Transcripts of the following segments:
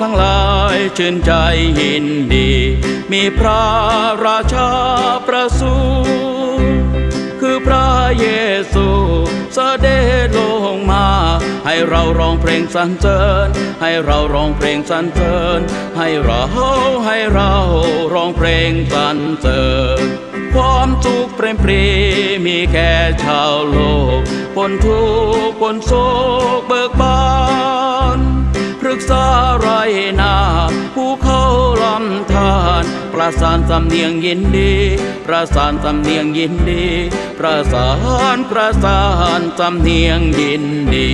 ทั้งหลายชื่นใจยินดี มีพระราชาประสูติคือพระเยซูเสด็จลงมา ให้เราร้องเพลงสรรเสริญ ให้เราร้องเพลงสรรเสริญ ให้เราให้เราร้องเพลงสรรเสริญ ความสุขเปรมปรีมีแค่ชาวโลกปนทุกข์ปนโศกเบิกบาน กษาไรนาผู้เขาลำทานประสานสำเนียงยินดี ประสานสำเนียงยินดี ประสานประสานสำเนียงยินดี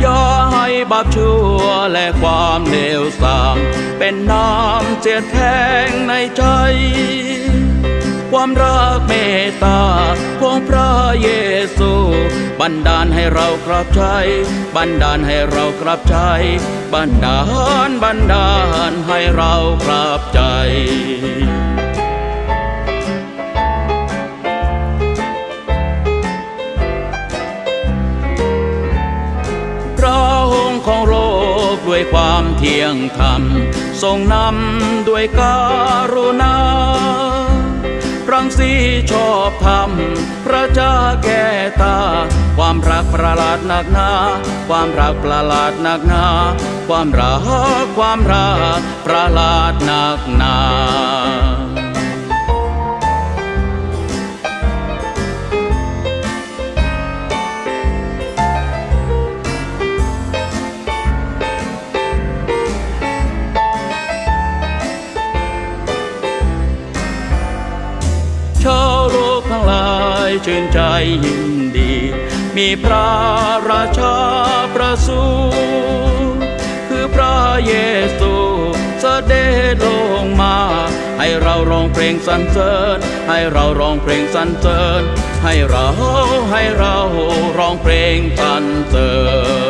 อย่าให้บาปชั่วและความเลวทรามเป็นน้ำเสียดแทงในใจ ความรักเมตตาของพระเยซู บันดาลให้เรากราบใจ บันดาลให้เรากราบใจ บันดาลบันดาลให้เรากราบใจพระองของโลกด้วยความเที่ยงธรรม ทรงนำด้วยการุณา รังสีชอบธรรมพระเจ้าแก่ตา ความรักประหลาดหนักหนาความรักประหลาดหนักหนาความรักความรักประหลาดหนักหนา ชื่นใจยินดี มีพระราชาประสูติคือพระเยซูเสด็จลงมา ให้เราร้องเพลงสรรเสริญ ให้เราร้องเพลงสรรเสริญ ให้เราให้เราร้องเพลงสรรเสริญ